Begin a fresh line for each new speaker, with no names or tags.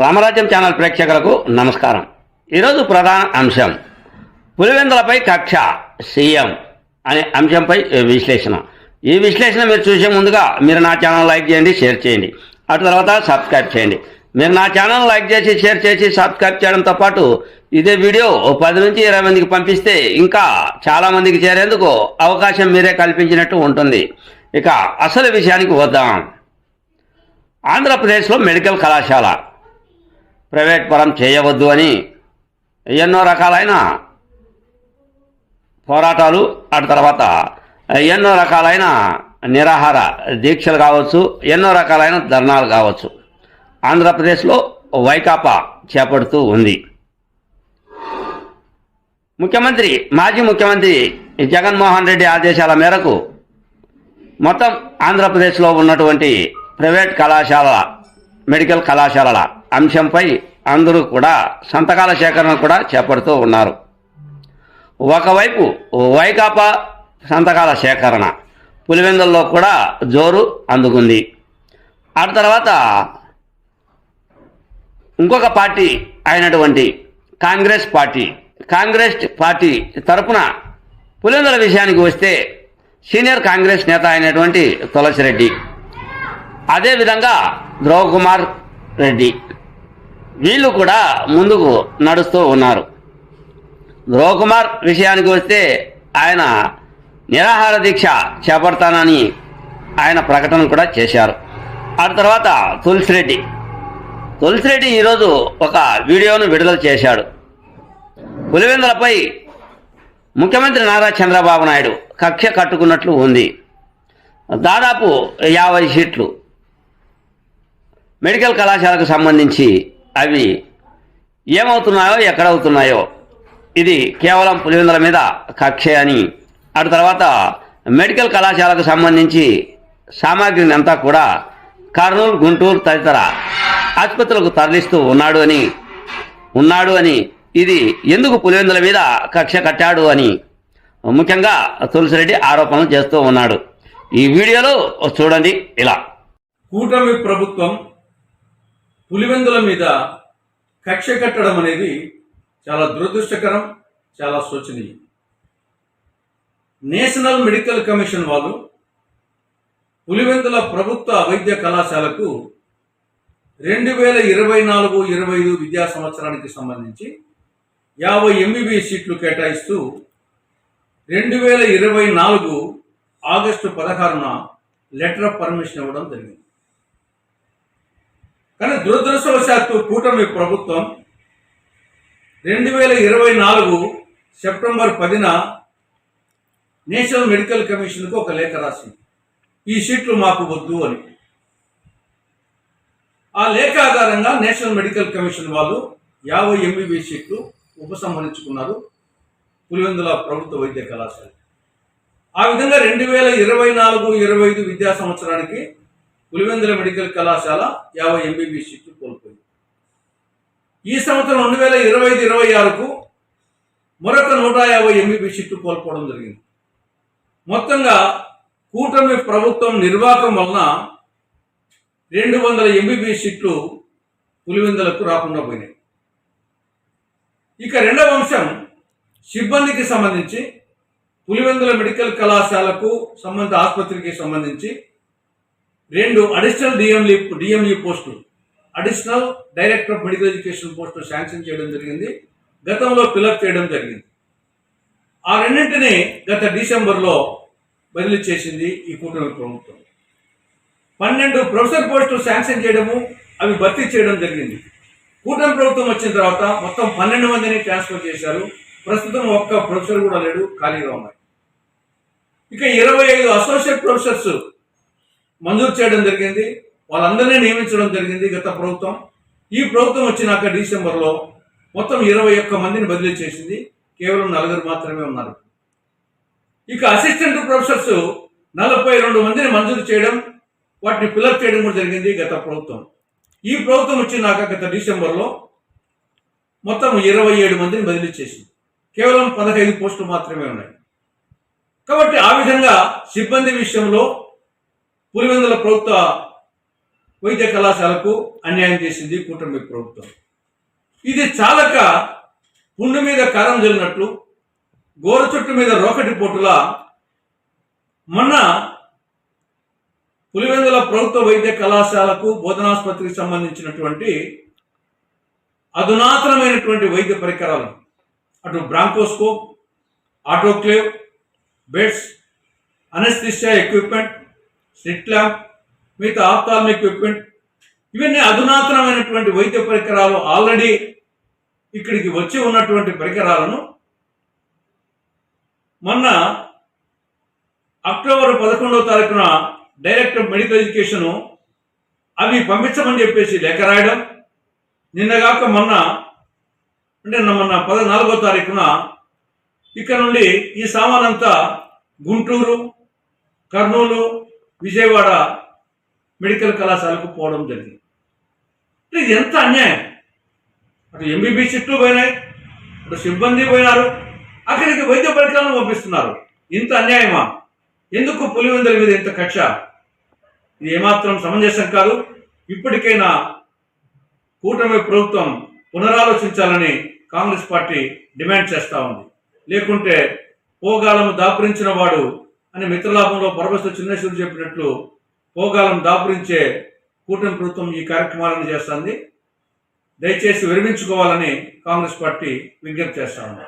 రామరాజ్యం channel ప్రేక్షకులకు నమస్కారం. ఈరోజు ప్రధాన అంశం పులివెందులపై కక్ష సీఎం అనే అంశంపై విశ్లేషణ. ఈ విశ్లేషణ మీరు చూసే ముందుగా మీరు నా ఛానల్ లైక్ చేయండి షేర్ చేయండి. అటు తర్వాత సబ్స్క్రైబ్ చేయండి. మీరు నా ఛానల్ లైక్ చేసి షేర్ చేసి సబ్స్క్రైబ్ చేయడంతో పాటు ఇదే వీడియో పది నుంచి ఇరవై మందికి పంపిస్తే ఇంకా చాలామందికి చేరేందుకు అవకాశం మీరే కల్పించినట్టు ఉంటుంది. ఇక అసలు విషయానికి వద్దాం. ఆంధ్రప్రదేశ్లో మెడికల్ కళాశాల. ప్రైవేట్ పరం చేయవద్దు అని ఎన్నో రకాలైన పోరాటాలు ఆ తర్వాత ఎన్నో రకాలైన నిరాహార దీక్షలు కావచ్చు ఎన్నో రకాలైన ధర్నాలు కావచ్చు. ఆంధ్రప్రదేశ్లో వైకాపా చేపడుతూ ఉంది. ముఖ్యమంత్రి మాజీ ముఖ్యమంత్రి జగన్మోహన్ రెడ్డి ఆదేశాల మేరకు మొత్తం ఆంధ్రప్రదేశ్లో ఉన్నటువంటి ప్రైవేట్ కళాశాలల మెడికల్ కళాశాలల అంశంపై అందరూ కూడా సంతకాల సేకరణ కూడా చేపడుతూ ఉన్నారు. ఒకవైపు వైకాపా సంతకాల సేకరణ పులివెందుల్లో కూడా జోరు అందుకుంది. ఆ తర్వాత ఇంకొక పార్టీ అయినటువంటి కాంగ్రెస్ పార్టీ కాంగ్రెస్ పార్టీ తరపున పులివెందుల విషయానికి వస్తే సీనియర్ కాంగ్రెస్ నేత అయినటువంటి తులసిరెడ్డి అదేవిధంగా ధ్రువ కుమార్ రెడ్డి వీళ్ళు కూడా ముందుకు నడుస్తూ ఉన్నారు. ధ్రువకుమార్ విషయానికి వస్తే ఆయన నిరాహార దీక్ష చేపడతానని ఆయన ప్రకటన కూడా చేశారు. ఆ తర్వాత తులసిరెడ్డి. తులసిరెడ్డి ఈరోజు ఒక వీడియోను విడుదల చేశాడు. పులివెందులపై ముఖ్యమంత్రి నారా చంద్రబాబు నాయుడు కక్ష కట్టుకున్నట్లు ఉంది. దాదాపు యాభై సీట్లు. మెడికల్ కళాశాలకు సంబంధించి అవి ఏమవుతున్నాయో ఎక్కడవుతున్నాయో. ఇది కేవలం పులివెందుల మీద కక్షే అని. అటు తర్వాత మెడికల్ కళాశాలకు సంబంధించి సామాగ్రిని అంతా కూడా కర్నూలు గుంటూరు తదితర ఆసుపత్రులకు తరలిస్తూ ఉన్నాడు అని. ఉన్నాడు అని. ఇది ఎందుకు పులివెందుల మీద కక్ష కట్టాడు అని. ముఖ్యంగా తులసిరెడ్డి ఆరోపణలు చేస్తూ ఉన్నాడు. ఈ వీడియోలో చూడండి ఇలా.
కూటమి ప్రభుత్వం పులివెందుల మీద కక్ష కట్టడం అనేది చాలా దురదృష్టకరం చాలా శోచనీయం. నేషనల్ మెడికల్ కమిషన్ వాళ్ళు పులివెందుల ప్రభుత్వ వైద్య కళాశాలకు రెండు వేల ఇరవై నాలుగు ఇరవై ఐదు విద్యా సంవత్సరానికి సంబంధించి యాభై ఎంబీబీఎస్ సీట్లు కేటాయిస్తూ రెండు వేల ఇరవై నాలుగు ఆగస్టు పదహారున లెటర్ ఆఫ్ పర్మిషన్ ఇవ్వడం జరిగింది. కానీ దురదృష్టవశాత్తు కూటమి ప్రభుత్వం రెండు వేల ఇరవై నాలుగు సెప్టెంబర్ పదిన నేషనల్ మెడికల్ కమిషన్కు ఒక లేఖ రాసింది. ఈ సీట్లు మాకు వద్దు అని. ఆ లేఖ ఆధారంగా నేషనల్ మెడికల్ కమిషన్ వాళ్ళు యాభై ఎంబీబీ సీట్లు ఉపసంహరించుకున్నారు. పులివెందుల ప్రభుత్వ వైద్య కళాశాల. ఆ విధంగా రెండు వేల ఇరవై నాలుగు ఇరవై ఐదు విద్యా సంవత్సరానికి పులివెందుల మెడికల్ కళాశాల యాభై ఎంబీబీఎస్ సీట్లు కోల్పోయింది. ఈ సంవత్సరం రెండు వేల ఇరవై ఐదు ఇరవై ఆరుకు మరొక నూట యాభై ఎంబీబీ సీట్లు కోల్పోవడం జరిగింది. మొత్తంగా కూటమి ప్రభుత్వం నిర్వాహకం వలన రెండు వందల ఎంబీబీ సీట్లు పులివెందులకు రాకుండా పోయినాయి. ఇక రెండవ అంశం సిబ్బందికి సంబంధించి పులివెందుల మెడికల్ కళాశాలకు సంబంధిత ఆసుపత్రికి సంబంధించి రెండు అడిషనల్ డిఎంఈ డిఎంఈ పోస్టులు additional director of medical education పోస్టులు శాంక్షన్ చేయడం జరిగింది. గతంలో ఫిలప్ చేయడం జరిగింది. ఆ రెండింటిని గత డిసెంబర్లో బదిలీ చేసింది ఈ కూటమి ప్రభుత్వం. పన్నెండు ప్రొఫెసర్ పోస్టులు శాంక్షన్ చేయడము అవి భర్తీ చేయడం జరిగింది. కూటమి ప్రభుత్వం వచ్చిన తర్వాత మొత్తం పన్నెండు మందిని ట్రాన్స్ఫర్ చేశారు. ప్రస్తుతం ఒక్క ప్రొఫెసర్ కూడా లేడు ఖాళీగా ఉన్నాయి ఇక ఇరవై ఐదు అసోసియేట్ ప్రొఫెసర్స్ మంజూరు చేయడం జరిగింది. వాళ్ళందరినీ నియమించడం జరిగింది గత ప్రభుత్వం. ఈ ప్రభుత్వం వచ్చినాక డిసెంబర్లో మొత్తం ఇరవై ఒక్క మందిని బదిలీ చేసింది. కేవలం నలుగురు మాత్రమే ఉన్నారు. ఇక అసిస్టెంట్ ప్రొఫెసర్స్ నలభై రెండు మందిని మంజూరు చేయడం వాటిని ఫిలప్ చేయడం కూడా జరిగింది గత ప్రభుత్వం. ఈ ప్రభుత్వం వచ్చినాక గత డిసెంబర్లో మొత్తం ఇరవై ఏడు మందిని బదిలీ చేసింది. కేవలం పదహైదు పోస్టులు మాత్రమే ఉన్నాయి. కాబట్టి ఆ విధంగా సిబ్బంది విషయంలో పులివెందుల ప్రభుత్వ వైద్య కళాశాలకు అన్యాయం చేసింది కూటమి ప్రభుత్వం. ఇది చాలక పుండు మీద కారం జరిగినట్లు గోర చుట్టు మీద రోకటి పోటులా మొన్న పులివెందుల ప్రభుత్వ వైద్య కళాశాలకు బోధనాసుపత్రికి సంబంధించినటువంటి అధునాతనమైనటువంటి వైద్య పరికరాలు అటు bronchoscope autoclave beds anaesthesia equipment slit lamp మిగతా ఆప్తాల్మిక్ ఎక్విప్మెంట్ ఇవన్నీ అధునాతనమైనటువంటి వైద్య పరికరాలు ఆల్రెడీ ఇక్కడికి వచ్చి ఉన్నటువంటి పరికరాలను మొన్న అక్టోబర్ పదకొండవ తారీఖున డైరెక్టర్ మెడికల్ ఎడ్యుకేషను అవి పంపించమని చెప్పేసి లేఖ రాయడం. నిన్నగాక మొన్న అంటే మొన్న పద్నాలుగో తారీఖున ఇక్కడ నుండి ఈ సామానంతా గుంటూరు కర్నూలు విజయవాడ మెడికల్ కళాశాలకు పోవడం జరిగింది. ఇది ఎంత అన్యాయం? అటు ఎంబీబీ సీట్లు పోయినాయి అటు సిబ్బంది పోయినారు అక్కడికి వైద్య పరికరాలను పంపిస్తున్నారు. ఇంత అన్యాయమా? ఎందుకు పులివెందుల మీద ఇంత కక్ష? ఇది ఏమాత్రం సమంజసం కాదు. ఇప్పటికైనా కూటమి ప్రభుత్వం పునరాలోచించాలని కాంగ్రెస్ పార్టీ డిమాండ్ చేస్తూ ఉంది. లేకుంటే పోగాలము దాపురించిన వాడు అని మిత్రలాభంలో పరమస్థ చిన్నేశ్వరుడు చెప్పినట్లు పోగాలం దాపురించే కూటమి ప్రభుత్వం ఈ కార్యక్రమాలను చేస్తుంది. దయచేసి విరమించుకోవాలని కాంగ్రెస్ పార్టీ విజ్ఞప్తి చేస్తా ఉంది.